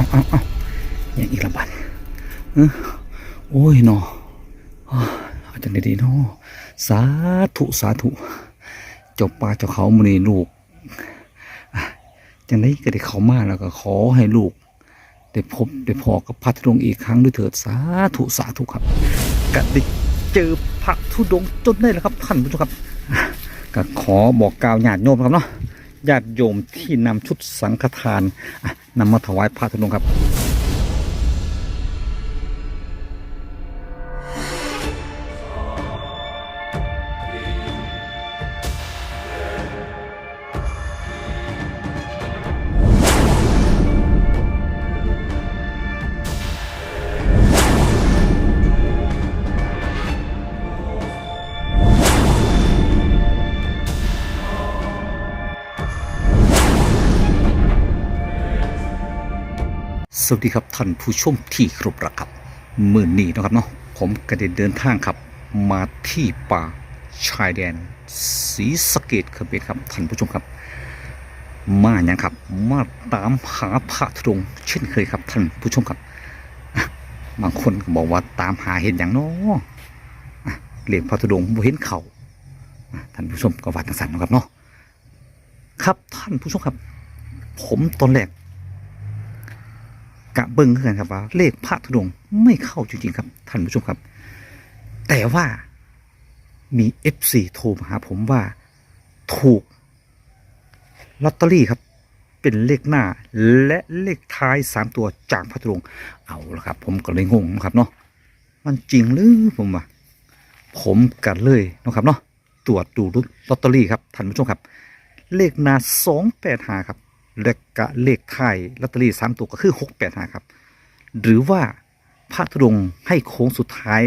เอาเอาเอาอย่างอีกละบันเออโอ้ยเนาะอาวเอาจังได้ดีเนาะสาธุสาธุเจ้าป่าเจ้าเขามือนีลูกจังได้ก็ได้เขามาแล้วก็ขอให้ลูกได้พบได้พอกับพระธุดงอีกครั้งด้วยเถิดสาธุสาธุครับก็ได้เจอพระธุดงจนได้แล้วครับท่านผู้ชมครับก็ขอบอกกล่าวญาติโยมครับเนาะ ญาติโยมที่นำชุดสังฆทานนำมาถวายพระธุดงครับ สวัสดีครับท่านผู้ชมที่ครพรักครับมื่อนี้นะครับเนาะผมก็ได้เดินทางครับ มาที่ป่าชายแดนศรีสเกดเขมรครับท่านผู้ชมครับ มาอย่างครับ มาตามหาพระธุดงค์เช่นเคยครับท่านผู้ชมครับบางคนบอกว่าตามหาเห็นอย่างเนาะเรียกพระธุดงค์เห็นเขาท่านผู้ชมก็วัดทางสันนะครับเนาะครับท่านผู้ชมครับ ผมตอนแรก กะเบิ้งคือกันครับว่าเลขพระธุดงไม่เข้าจริงๆครับ ท่านผู้ชมครับ แต่ว่ามีเอฟซีโทรมาหาผมว่าถูกลอตเตอรี่ครับ เป็นเลขหน้าและเลขท้ายสามตัวจากพระธุดงเอาละครับ ผมก็เลยงงนะครับเนาะมันจริงหรือผมว่าผมกันเลยนะครับเนาะตรวจดูลอตเตอรี่ครับท่านผู้ชมครับ เลขหน้าสองแปดหาครับ และกะเลขท้ายลอตเตอรี่สามตัวก็คือหกแปดห้าครับ หรือว่าพระธุดงให้โค้งสุดท้าย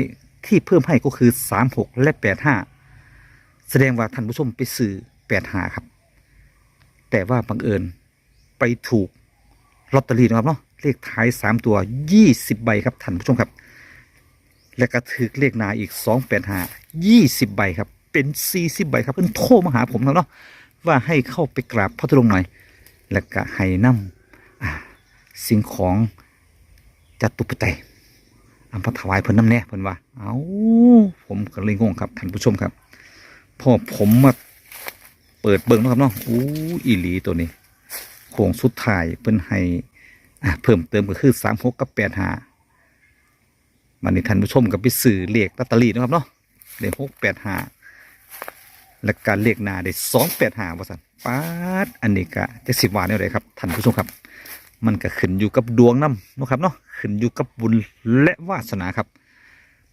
ที่เพิ่มให้ก็คือสามหกและแปดห้าแสดงว่าท่านผู้ชมไปซื้อแปดห้าครับ แต่ว่าบังเอิญไปถูกลอตเตอรี่นะครับเนาะเลขท้ายสามตัวยี่สิบใบครับท่านผู้ชมครับ และก็ถือเลขนาอีกสองแปดห้ายี่สิบใบครับ เป็นสี่สิบใบครับเพิ่นโทรมาหาผมแล้วเนาะว่าให้เข้าไปกราบพระธุดงค์หน่อย แล้วก็ให้นำอ่าสิ่งของจัตุปัจจัยอันพระถวายเพิ่นน้ำแน่เพิ่นว่า เอาผมก็เลยงงครับท่านผู้ชมครับพอผมมาเปิดเบิ่งนะครับเนาะอู้อีหลีตัวนี้โค้งสุดท้ายเพิ่นให้อ่าเพิ่มเติมก็คือสามหกกับแปดห้ามันนี่ท่านผู้ชมกับไปซื้อเลขลอตเตอรี่นะครับเนาะเลขหกแปดห้าและการเลขหนาได้สองแปดหาว่าสัน ป๊าดอันนี้ก็จะสิบวานี่เลยครับท่านผู้ชมครับ มันก็ขึ้นอยู่กับดวงน้ำนะครับเนาะขึ้นอยู่กับบุญและวาสนาครับ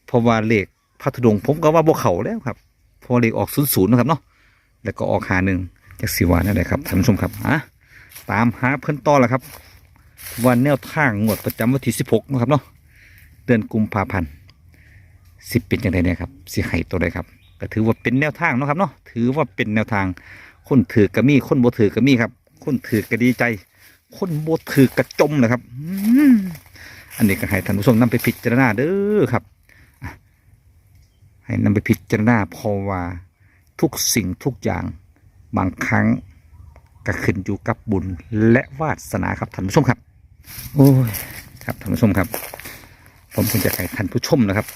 เพราะว่าเลขพระธุดงผมก็ว่าบวเขาแล้วครับพอเลขออกศูนย์ศูนย์นะครับเนาะแล้วก็ออกหาหนึ่งจากสิวานี่เลยครับท่านผู้ชมครับอะตามหาเพิ่นต่อแล้วครับ วันแนวทางงวดประจำวันที่สิบหกนะครับเนาะเดือนกุมภาพันธ์สิเป็นยังไงเนี่ยครับสิไห้ตัวใดครับก็ถือว่าเป็นแนวทางนะครับเนาะถือว่าเป็นแนวทาง คนถือกระมีคนบ่ถือกระมีครับ คนถือกระดีใจ คนบ่ถือกระจมนะครับอืมอันนี้ก็ให้ท่านผู้ชมนำไปพิจารณาเด้อครับอะให้นำไปพิจารณาเพราะว่าทุกสิ่งทุกอย่างบางครั้งก็ขึ้นอยู่กับบุญและวาสนาครับท่านผู้ชมครับ โอ้ยครับท่านผู้ชมครับ ผมคงจะให้ท่านผู้ชมนะครับ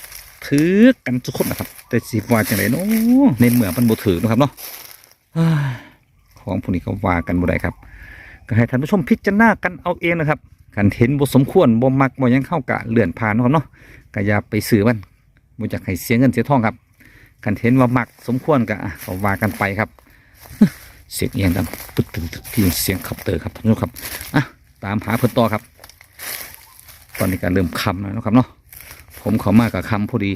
ถือกันทุกคนนะครับ แต่สิว่าจังไรเนาะในเมืองมันบ่ถือนะครับเนาะเอ้ย ของพวกนี้ก็ว่ากันบ่ได้ครับ ก็ให้ท่านผู้ชมพิจารณากันเอาเองนะครับกันเห็นบ่สมควรบ่มักบ่ยังเข้ากะเลื่อนผ่านนะครับเนาะก็อย่าไปซื้อมันบ่อยากให้เสียเงินเสียทองครับกันเห็นว่ามักสมควรก็อะก็ว่ากันไปครับ เสียงเอียงดังตึ๊ดตึ๊ดตึ๊ดที่เสียงขับเตอร์ครับท่านผู้ชมครับอะตามหาเพิ่นต่อครับ ตอนนี้ก็เริ่มคำแล้วนะครับเนาะผมเขามากกับคำพอดี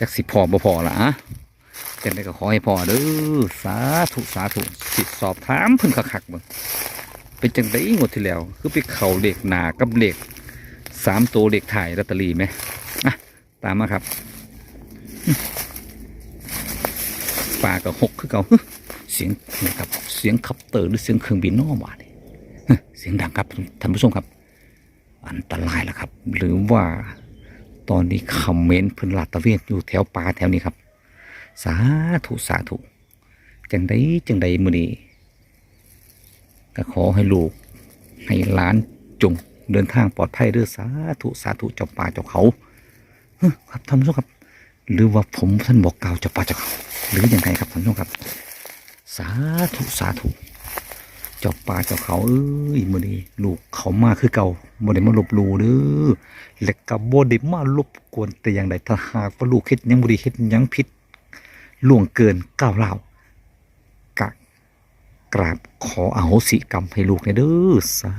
จักสิพอบ่พอละอะ จังได้ก็ขอให้พอเด้อสาธุสาธุสิสอบถามเพิ่นคักๆเบิ่งเป็นจังไดงวดที่แล้ว คือไปเข่าเหลขหนากับเหลขสามตัวเหลขถ่ายลอตเตอรี่ไหมอะตามมาครับปลากับหกคือเก่าเสียงนี่ครับเสียงขับเตอร์หรือเสียงเครื่องบินนอบาดนี่ฮึเสียงดังครับท่านผู้ชมครับ อันตรายแล้วครับ หรือว่าตอนนี้คอมเมนต์เพิ่นลาดตะเวนอยู่แถวป่าแถวนี้ครับ สาธุสาธุจังใดจังใดมือนี้ก็ขอให้ลูกให้หล้านจงเดินทางปลอดภัยเด้อสาธุสาธุเจ้าป่าเจ้าเขาครับท่านผู้ชมครับ หรือว่าผมท่านบอกกล่าวเจ้าป่าเจ้าเขาหรือยังไงครับท่านผู้ชมครับ สาธุสาธุเจ้าป่าเจ้าเขาเอ้ยมือนี้ลูกเขามาคือเก่าบ่ได้มาลบลู่เด้อและก็บ่ได้มาลบกวนแต่อย่างใดถ้าหากว่าลูกเฮ็ดยังบ่ดีเฮ็ดยังผิด ล่วงเกินก้าวร้ากะกราบขออโหสิกรรมให้ลูกในเด้อสา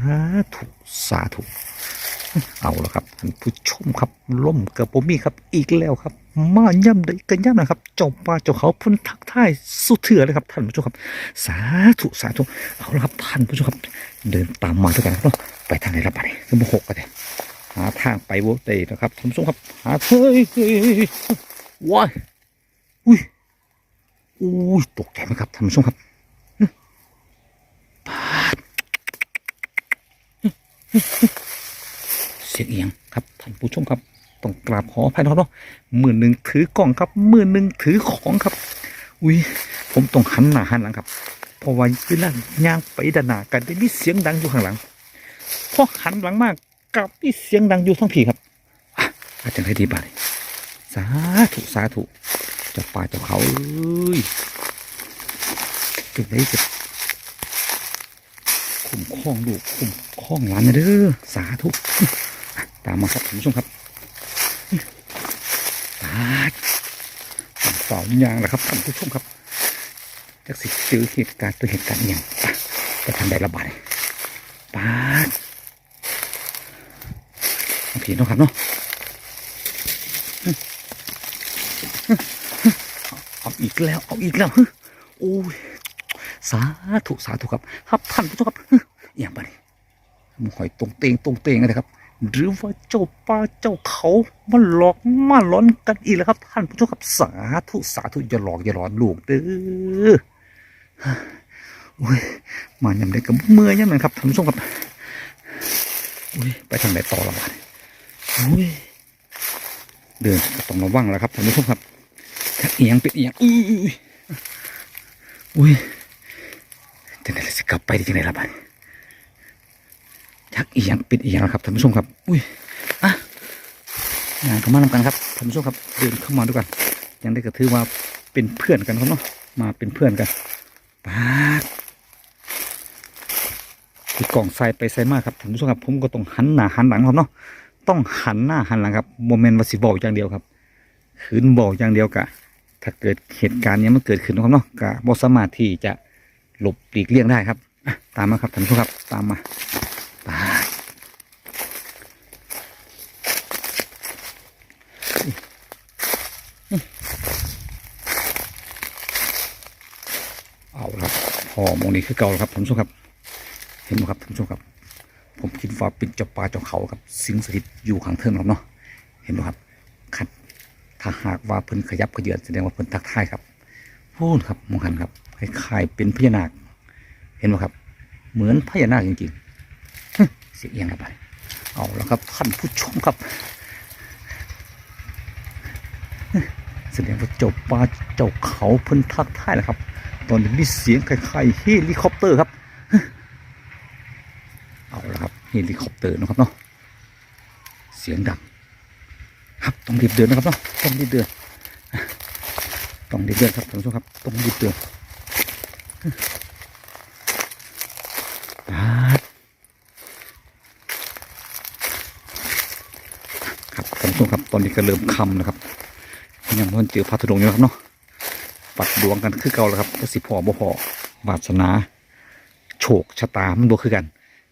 ธุสาธุเอาละครับท่านผู้ชมครับล่มกับผมมีครับอีกแล้วครับ มาย่ำได้กันย่ำนะครับเจ้าป่าเจ้าเขาพุ่นทักทายสุดเถื่อเลยครับท่านผู้ชมครับ สาธุสาธุเอาละครับท่านผู้ชมครับ เดินตามมาด้วยกันครับเนาะไปทางไหนละบัดนี้ก็มาหกกันเลยหาทางไปโวเตนะครับท่านผู้ชมครับหาเฮ้ยเฮ้ยเฮ้ยว้ายอุ้ย อุ้ยตกใจไหมครับท่านผู้ชมครับปาดเสียงเอียงครับท่านผู้ชมครับต้องกราบขออภัยนะครับเนาะมือหนึ่งถือกล่องครับมือหนึ่งถือของครับ อุ้ยผมต้องหันหน้าหันหลังครับเพราะว่าเวลาย่างไปด้านหน้ากันได้มีเสียงดังอยู่ข้างหลังพอหันหลังมากกลับมีเสียงดังอยู่ทั้งผีครับอาจารย์ให้ดีบ่าดนี้สาธุสาธุ จ้าป่าเจ้าเขาเอ้ยจุดไหนจะคุ้มครองลูกคุ้มครองหลานนะเด้อสาธุตามมาครับท่านผู้ชมครับตาดเป่าอยางแหละครับท่านผู้ชมครับจากสิเจอเหตุการณ์ตัวเหตุการณ์อย่างไปไปทำได้ระบาดปาดโอเคเนาะครับเนาะเอาอีก แล้วเอาอีกแล้วฮึโอ้ยสาธุสาธุครับครับท่านผู้ชมครับเอย่างบ้านี้มึงหอยตรงเตงตรงเตงเลยครับ หรือว่าเจ้าป่าเจ้าเขามาหลอกมาหลอนกันอีกแล้วครับ ท่านผู้ชมครับสาธุสาธุอย่าหลอกอย่าหลอนลูกเด้อโอ้ยมายำได้กับเมื่อยยังไงครับท่านผู้ชมครับโอ้ยไปทางไหนต่อละบ้าดโอ้ยเดินต้องระวังแล้วครับท่านผู้ชมครับ เอียงเป็นเอียงอุ้ยอุ้ยจังไดล่ะสิกลับไปได้จังไดล่ะบัดนี้ยักอียงเป็นอียงแล้วครับท่านผู้ชมครับ อุ้ยอะงานเข้ามานำกันครับท่านผู้ชมครับเดินเข้ามาด้วยกัน ยังได้กระถือว่าเป็นเพื่อนกันครับเนาะมาเป็นเพื่อนกันปาดคือกล่องใส่ไปใส่มากครับท่านผู้ชมครับ ผมก็ต้องหันหน้าหันหลังครับเนาะต้องหันหน้าหันหลังครับโมเมนต์วาสิบอกอย่างเดียวครับขืนบอกอย่างเดียวกะ ถ้าเกิดเหตุการณ์นี้มันเกิดขึ้นนะครับเนาะกะบ่สามารถที่จะหลบหลีกเลี่ยงได้ครับตามมาครับท่านผู้ชมครับ ตามมาไปเอาละครับพอมองนี้คือเก่าแล้วครับท่านผู้ชมครับ เห็นไหมครับท่านผู้ชมครับ ผมคิดว่าเป็นเจ้าป่าเจ้าเขาครับ สิงสถิตอยู่ข้างเทิงครับเนาะเห็นไหมครับขัด ถ้าหากว่าเพิ่นขยับขยื่นแสดงว่าเพิ่นทักทายครับพูดครับมองหันครับคล้ายๆเป็นพญานาค เห็นไหมครับ เหมือนพญานาคจริงๆเสียเอียงกันไปเอาแล้วครับท่านผู้ชมครับแสดงว่าเจ้าป่าเจ้าเขาเพิ่นทักทายนะครับ ตอนนี้มีเสียงคล้ายๆเฮลิคอปเตอร์ครับเอาละครับเฮลิคอปเตอร์นะครับเนาะเสียงดัง ครับต้องรีบเดินนะครับเนาะต้องรีบเดินต้องรีบเดินครับท่านผู้ชมครับต้องรีบเดินปาดครับท่านผู้ชมครับตอนนี้ก็เริ่มค่ำนะครับยังเพิ่นเจอพระธุดงค์อยู่ครับเนาะปัดดวงกันคือเก่าแล้วครับก็สิพอบ่พอวาสนา โชคชะตามันบ่คือกัน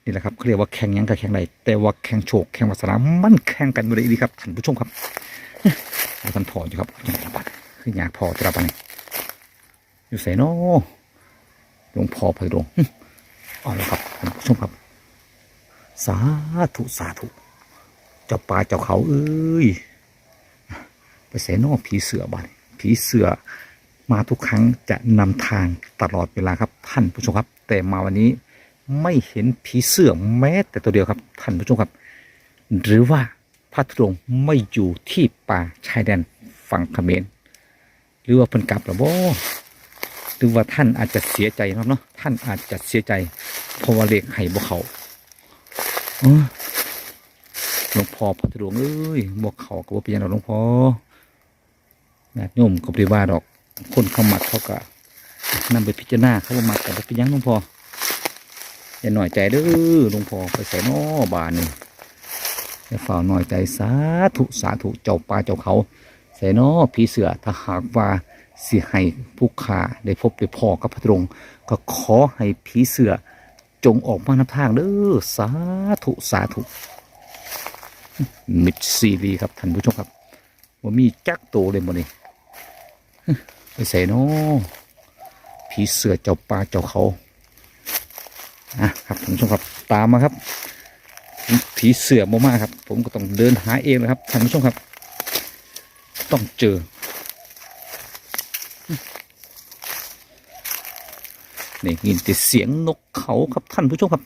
นี่แหละครับเขาเรียกว่าแข่งยังกับแข่งใดแต่ว่าแข่งโชคแข่งวาสนามันแข่งกันอยู่เลยดีครับท่านผู้ชมครับเอาท่านพออยู่ครับยังไงละบัดคืออยากพอจะรับอันนี้อยู่ใส่นอหลวงพ่อพยดงเอาละครับท่านผู้ชมครับ สาธุสาธุเจ้าป่าเจ้าเขาเอ้ยไปใส่นอผีเสือบานผีเสือมาทุกครั้งจะนำทางตลอดเวลาครับท่านผู้ชมครับ แต่มาวันนี้ ไม่เห็นผีเสือแม้แต่ตัวเดียวครับท่านผู้ชมครับ หรือว่าพระธุดงค์ไม่อยู่ที่ป่าชายแดนฝั่งเขมรหรือว่าเพิ่นกลับหรือบ่หรือว่าท่านอาจจะเสียใจนะครับเนาะท่านอาจจะเสียใจเพราะว่าเลขไห้บ่เขาเออหลวงพ่อพัทหลวงค์เอ้ยบอกเขาก็บ่เป็นหยังหลวงพ่อญาติโยมก็บ่ได้ว่าดอก คนเขามักเขาก็นำไปพิจารณาเขาบ่มักก็บ่เป็นหยังหลวงพ่อ อย่าหน่อยใจเด้อหลวงพ่อไปใส่นอบานนี่อย่าฝ่าหน่อยใจสาธุสาธุเจ้าป่าเจ้าเขาใส่นอผีเสือถ้าหากว่าสิให้ผู้ขาได้พบได้พอกับพระตรงค์ก็ขอให้ผีเสือจงออกมานำทางเด้อสาธุสาธุมิดซีรีครับท่านผู้ชมครับว่ามีจักโตเลยบ่นี่ไปใส่นอผีเสือเจ้าป่าเจ้าเขา อะครับท่านผู้ชมครับตามมาครับผีเสือบ่มาครับ ผมก็ต้องเดินหาเองนะครับท่านผู้ชมครับ ต้องเจอ นี่ยินแต่เสียงนกเขาครับท่านผู้ชมครับ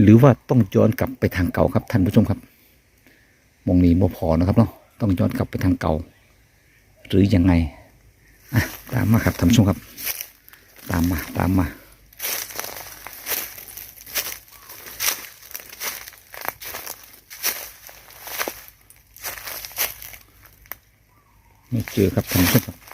หรือว่าต้องย้อนกลับไปทางเก่าครับท่านผู้ชมครับ มองนี้บ่พอนะครับเนาะต้องย้อนกลับไปทางเก่า หรือยังไงอะตามมาครับท่านผู้ชมครับ ตามมาตามมาไม่เจอครับท่านผู้ชมครับ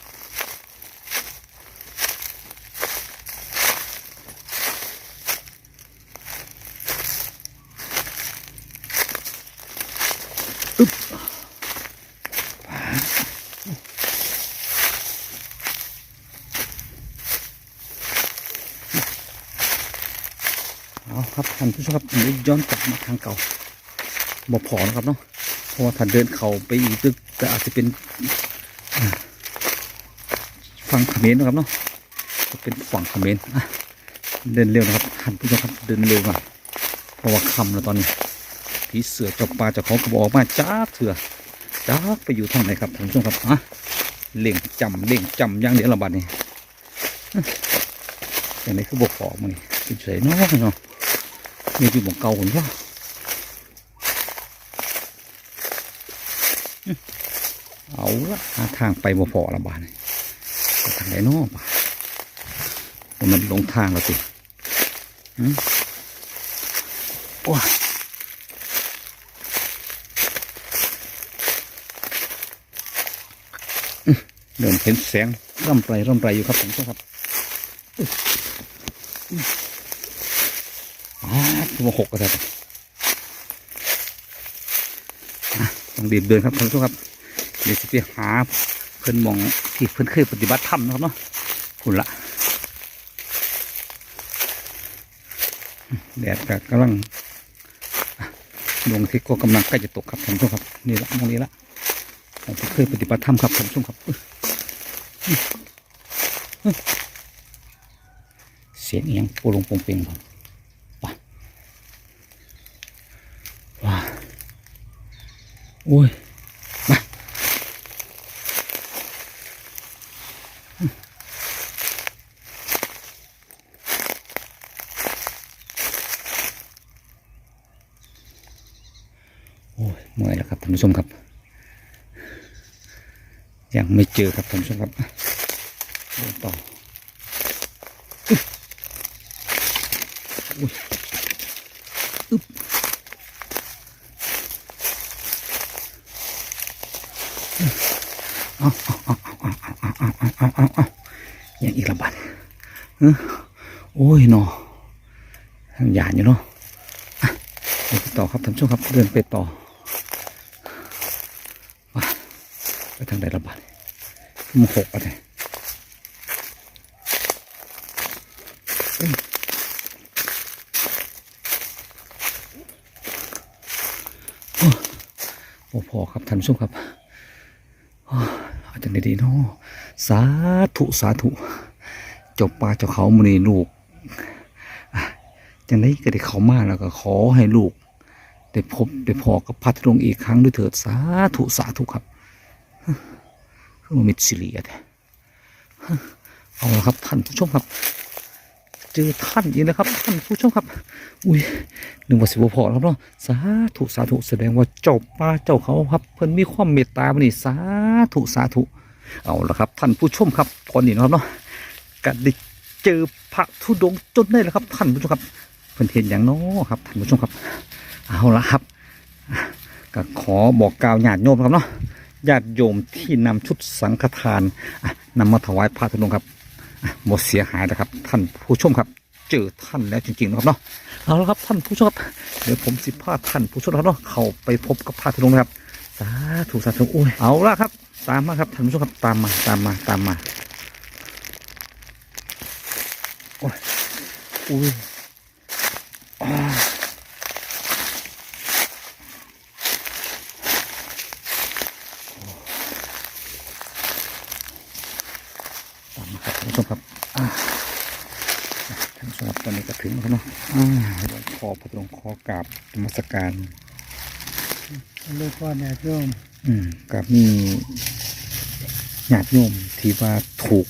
ท่านผู้ชมครับเดี๋ยวย้อนกลับมาทางเก่าบ่พอนะครับเนาะเพราะว่าถ้าเดินเขาไปอีกตึกก็อาจจะเป็นฝั่งเขมรนะครับเนาะจะเป็นฝั่งเขมรอะเดินเร็วนะครับท่านผู้ชมครับเดินเร็วหน่อยเพราะว่าคำแล้วตอนนี้ผีเสือจับปลาเจะของกระบอกมาจ้าเถื่อจ้าไปอยู่ทางไหนครับท่านผู้ชมครับอะเล่งจำเล่งจำอย่างเดียวละบาดนี่อย่างไรคือบอกขอมานี่เป็นเฉยเนาะเนาะ มีอยู่หมองเก่าคนว่าเอาละหาทางไปบ่พอละบาดนี่ทางไหนนาะบ่าว่ามันหลงทางแล้วสิว้าอื้อเริ่มเห็นแสงร่ำไรร่ำไรอยู่ครับผมครับ อื้ออื้ออ่าตัวหกก็ได้อะต้องรีบเดินครับท่านผู้ชมครับเดี๋ยวจะไปหาเพิ่อนมองที่เพิ่อนเคยปฏิบัติธรรมนะครับเนาะคุณละแดดก็กำลังดวงอาทิตย์ก็กำลังใกล้จะตกครับท่านผู้ชมครับนี่ละมองนี้ละผมเคยปฏิบัติธรรมครับท่านผู้ชมครับเสียงเอียงโปลงปงเปงครับว้าว้าโอุ้ยมาโอ้ยเมื่อยแล้วครับท่านผู้ชมครับ ยังไม่เจอครับท่านผู้ชมครับเดินต่ออึ๊บอุ๊ยอึ๊บ อย่างอีกระบาดโอ้ยนอทางหยานอยู่เนาะไปต่อครับท่านผู้ชมครับเดินไปต่อมาไปทางใดระบาดมันหกอะไรโอ้พอครับท่านผู้ชมครับ จังดีเนาะสาธุสาธุเจ้าป่าเจ้าเขามือนีลูกจังได้ก็ได้เขามาแล้วก็ขอให้ลูก ได้พบได้พอกับพัดลงอีกครั้งด้วยเถิดสาธุสาธุครับคือมิตรสิเลียแท้เอาละครับท่านผู้ชมครับ เจอท่านอีกแล้วครับท่านผู้ชมครับ อุ้ยหนึ่งว่าสิบพอแล้วเนาะสาธุสาธุแสดงว่าเจ้าป่าเจ้าเขาครับเพิ่นมีความเมตตาบันนี่สาธุสาธุเอาละครับ ท่านผู้ชมครับพอนี่เนาะเนาะกัดดิเจอพระธุดงค์จนได้แล้วครับ ท่านผู้ชมครับเพิ่นเห็นอย่างน้อครับท่านผู้ชมครับ เอาละครับก็ขอบอกกล่าวญาติโยมครับเนาะญาติโยมที่นำชุดสังฆทานอะนำมาถวายพระธุดงค์ครับ หมดเสียหายนะครับ ท่านผู้ชมครับ เจอท่านแล้วจริงๆนะครับเนาะเอาละครับท่านผู้ชมครับเดี๋ยวผมสิพาท่านผู้ชมครับเนาะเข้าไปพบกับพระธุดงค์นะครับสาธุสาธุโอ้ยเอาละครับ ตามมาครับท่านผู้ชมครับตามมาตามมาตามมาโอ้ยอุ้ยอ่าตามมาครับท่านผู้ชมครับอ่าท่านผู้ชมครับตอ นนี้ก็ถึงแล้วครับเนาะอ่าเดี๋ยวขอพระตรงขอกราบนมัสการลูกพ่อเนี่ยโยมอืมกับมีญาติโยมที่ว่าถูก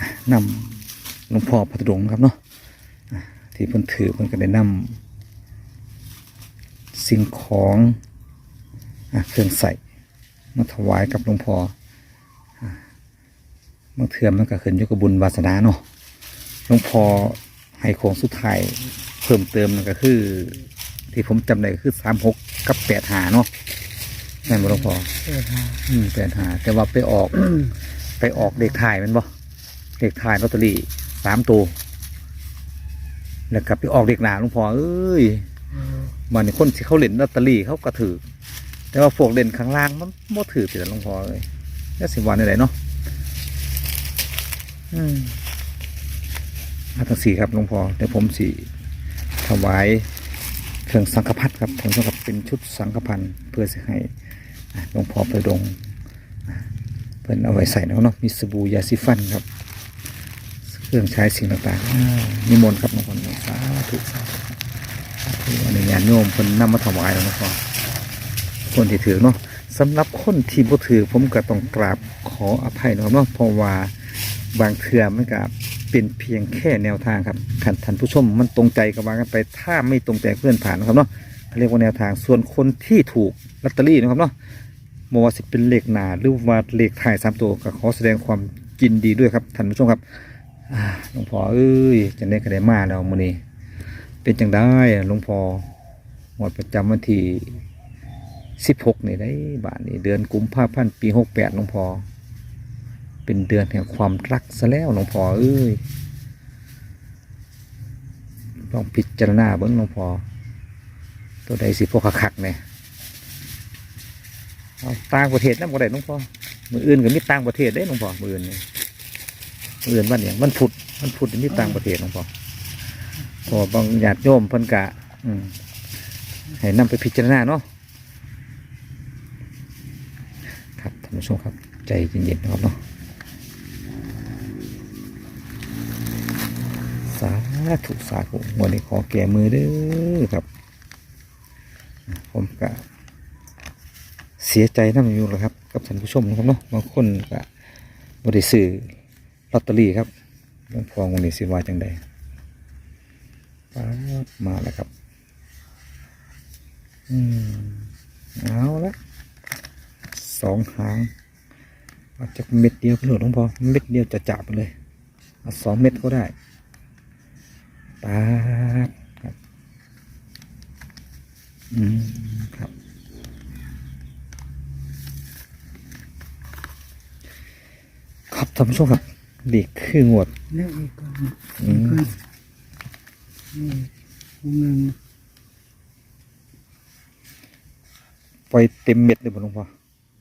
อะนำหลวงพ่อพระธุดงค์ครับเนาะอะที่เพิ่นถือเพิ่นก็ได้นำสิ่งของอะเครื่องใส่มาถวายกับหลวงพ่ออะเมื่อเทือมันก็ขึ้นอยู่กับบุญวาสนาเนาะหลวงพ่อ ให้โครงสุดท้ายเพิ่มเติมนั่นก็คือ ที่ผมจำได้ก็คือสามหกกับแปดหาเนาะแม่นบ่หลวงพ่อเกิดมาอืมแปดหาแต่ว่าไปออก ไปออกเลขถ่ายแมันบ่เลขถ่ายลอตเตอรี่สามตัวแล้วกลับไปออกเลขหนาหลวงพ่อเอ้ยวันนี้คนที่เขาเล่นลอตเตอรี่เขาก็ถือ แต่ว่าพวกเล่นข้างล่างมันบ่ถือติดหลวงพ่อเลยแล้วสิวันไหนเนาะอืม อาทั้งสี่ครับหลวงพ่อเดี๋ยวผมสีถวายเครื่องสังฆพัดครับผมต้องกับเป็นชุดสังฆพันธ์เพื่อให้หลวงพ่อไปดงเพิ่นเอาไว้ใส่เนาะเนาะมีสบู่ยาสีฟันครับ เครื่องใช้สิ่งต่างๆอ่านิมนต์ครับน้องคนสาธุสาธุสาธุอันนี้ญาติโยมเพิ่นนำมาถวายแล้วนะพ่อคนที่ถือเนาะสำหรับคนที่บ่ถือผมก็ต้องกราบขออภัยนะครับเนาะเพราะว่าบางเทื่อมันก็ เป็นเพียงแค่แนวทางครับคันท่านผู้ชมมันตรงใจก็ว่ากันไปถ้าไม่ตรงใจเพื่อนผ่านนะครับเนาะเรียกว่าแนวทางส่วนคนที่ถูกลอตเตอรี่นะครับเนาะมว่าสิเป็นเลขหนาหรือว่าเลขถ่ายสามตัวก็ขอแสดงความยินดีด้วยครับท่านผู้ชมครับหลวงพ่อเอ้ยจังได้ก็ไดมาแล้วมื้อนี้เป็นจังได้หลวงพ่อหมดประจำวันที่สิบหกนี่ได้บาทนี่เดือนกุมภาพันธ์ปีหกแปดหลวงพ่อ เป็นเดือนแห่งความรักซะแล้วหลวงพ่อเอ้ยต้องพิจารณาเบิ้งหลวงพ่อตัวใดสิพวกคักเนี่ยเอาต่างประเทศนั่นบ่ได้หลวงพ่อมืออื่นก็มีต่างประเทศได้หลวงพ่อมืออื่นนี่มืออื่นวันเนี่ยมันพุดมันพุดมีต่างประเทศหลวงพ่อเพอบางญาติโยมเพิ่นกะอืมให้นำไปพิจารณาเนาะครับท่านผู้ชมครับ ใจเย็นๆนะครับเนาะ สาธุสาธุวันนี้ขอแก่มือเด้อครับ ผมกะเสียใจน้ำอยู่แล้วครับ กับท่านผู้ชมนะครับเนาะบางคนก็บริสื่อลอตเตอรี่ครับหลวงพ่อวันนี้สิว่าจังใดป๊าบมาแล้วครับ อืมเอาละสองหางอาจากเม็ดเดียวไปเลยหลวงพ่อเม็ดเดียวจะจับไปเลยเอาสองเม็ดก็ได้ ปาบครับ อืมครับ ครับท่านผู้ชมครับเด็กคืองวดนี่อีกคนอืมนี่คนนึงปล่อยเต็มเม็ดเลยผมหลวงพ่อ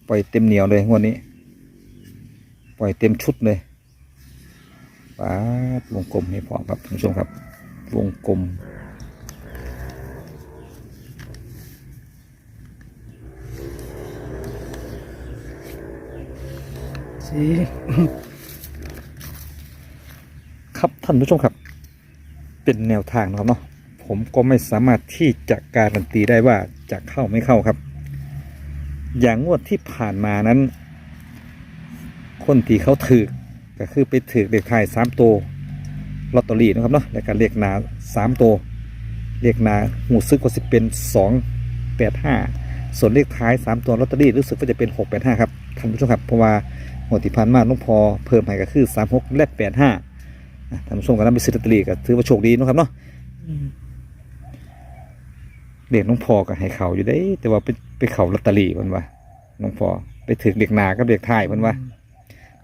ปล่อยเต็มเหนียวเลยงวดนี้ ปล่อยเต็มชุดเลยป๊าดวงกลมให้พอครับท่านผู้ชมครับ วงกลม สี ครับท่านผู้ชมครับ เป็นแนวทางนะครับเนาะ ผมก็ไม่สามารถที่จะการันตีได้ว่าจะเข้าไม่เข้าครับ อย่างงวดที่ผ่านมานั้น คนที่เขาถือก็คือไปถือเลขท้ายสามตัว ลอตเตอรี่นะครับเนาะแล้วก็เลขหนาสามตัวเลขหนาหูซึกว่าสิเป็นสองแปดห้าส่วนเลขท้ายสามตัวลอตเตอรี่รู้สึกว่าจะเป็นหกแปดห้าครับท่านผู้ชมครับเพราะว่างวดที่ผ่านมาหลุงพอเพิ่มให้ก็คือสามหกและแปดห้าอะท่านผู้ชมก็นำไปซื้อลอตเตอรี่ก็ถือว่าโชคดีเนาะครับเนาะอืมเด็กน้องพอก็ให้เขาอยู่ได้ แต่ว่าไปไปเขาลอตเตอรี่เพิ่นว่าน้องพอไปถึกเด็กนากับเด็กท้ายเพิ่นว่า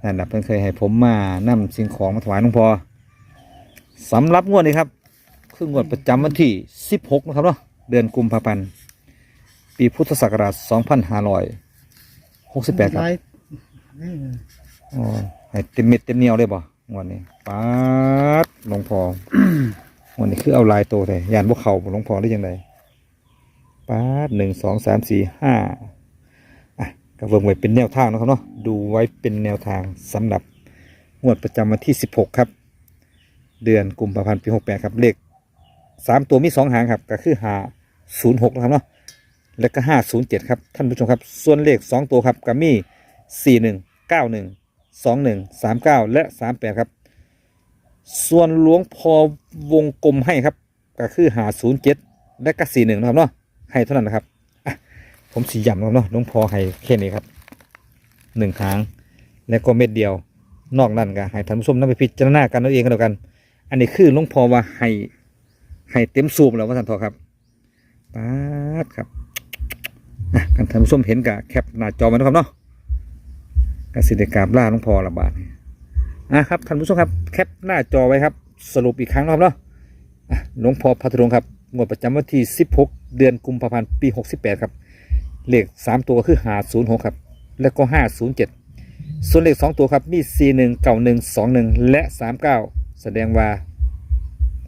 นั่นน่ะเพิ่นเคยให้ผมมานำสิ่งของมาถวายน้องพอ สำหรับงวดนี้ครับ คืองวดประจำวันที่ 16 นะครับเนาะเดือนกุมภาพันธ์ปีพุทธศักราช 2568 ครับหลายนี่อ๋อให้เต็มเม็ดเต็มเหนียวเลยบ่งวดนี้ป๊าดหลวงพองวดนี้คือเอาลายโตเลยยานพวกเขาบ่หลวงพอได้ยังไงป๊าดหนึ่งสองสามสี่ห้าอะก็เบิ่งไว้เป็นแนวทางเนาะครับเนาะดูไว้เป็นแนวทางสำหรับงวดประจำวันที่ 16 ครับ เดือนกุมภาพันธ์ปี68ครับเลขสามตัวมีสองหางครับก็คือหาศูนย์หกนะครับเนาะแล้วก็ห้าศูนย์เจ็ดครับท่านผู้ชมครับ ส่วนเลขสองตัวครับก็มีสี่หนึ่งเก้าหนึ่งสองหนึ่งสามเก้าและสามแปดครับ ส่วนหลวงพอวงกลมให้ครับก็คือหาศูนย์เจ็ดและก็สี่หนึ่งนะครับเนาะให้เท่านั้นนะครับผมสีย้ำนะครับเนาะหลวงพ่อให้แค่นี้ครับหนึ่งครั้งและก็เม็ดเดียว นอกนั้นก็ให้ท่านผู้ชมนำไปพิจารณากันเอาเองกันแล้วกัน อันนี้คือหลวงพ่อว่าให้ให้เต็มสูบแล้วว่าท่านทอครับป๊าดครับอะกันท่านผู้ชมเห็นกับแคปหน้าจอมานะครับเนาะกสิเดกราบล่าหลวงพ่อละบาทนี่อะครับท่านผู้ชมครับแคปหน้าจอไว้ครับ สรุปอีกครั้งนะครับเนาะหลวงพ่อพัทลุงครับงวดประจำวันที่ 16 เดือนกุมภาพันธ์ปี 68 ครับ เลข 3 ตัวก็คือ506 ครับ แล้วก็ 507 ส่วนเลข 2 ตัวครับ มี 41 91 21 และ 39 แสดงว่า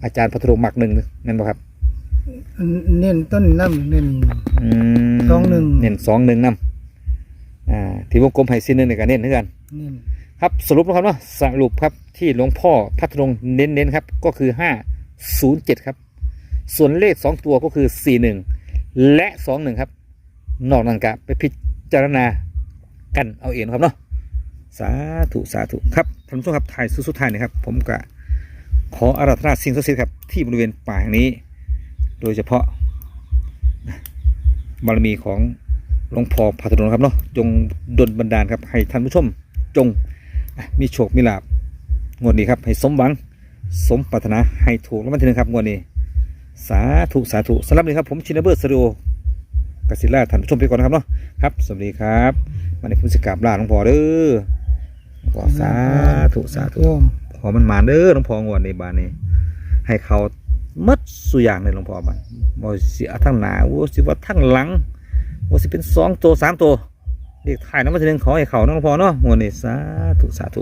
อาจารย์พัทลุงหมักหนึ่งนั่นบ่ครับเน้นต้นน้ำเน้นอืมสองหนึ่ง เน้นสองหนึ่งนำอ่าที่วงกลมไฮซีหนึ่งในการเน้นเท่ากัน เน้นครับสรุปนะครับเนาะสรุปครับที่หลวงพ่อพัทรงเน้นๆครับก็คือห้าศูนย์เจ็ดครับ ส่วนเลขสองตัวก็คือสี่หนึ่งและสองหนึ่งครับ นอกนั้นกะไปพิจารณากันเอาเองนะครับเนาะสาธุ สาธุ ครับท่านผู้ชมครับถ่ายสุดท้ายนะครับ ผมกะ ขออาราธนาสิ่งศักดิ์สิทธิ์ครับที่บริเวณป่าแห่งนี้ โดยเฉพาะบารมีของหลวงพ่อพัทรงครับเนาะจงดลบันดาลครับให้ท่านผู้ชมจงมีโชคมีลาบงวดนี้ครับ ให้สมหวังสมปรารถนาให้ถูกรางวัลที่หนึ่งครับงวดนี้สาธุสาธุสำหรับนี้ครับผมชินเบอร์สตูดิโอกสิล่าท่านผู้ชมไปก่อนนะครับเนาะครับสวัสดีครับวันนี้ผมสิกราบลาหลวงพ่อเด้อหลวงพ่อสาธุสาธุ พอมันมาเด้อหลวงพ่องวดในบ้านนี้ ให้เขาหมัดสุอย่างเลยหลวงพ่อบันบ่เสียทั้งหน้าว่าสิว่าทั้งหลังว่าสิเป็นสองตัวสามตัวเด็กถ่ายน้ำมันทีหนึงขอให้เขานะหลวงพ่อเนาะงวดนี้สาธุสาธุ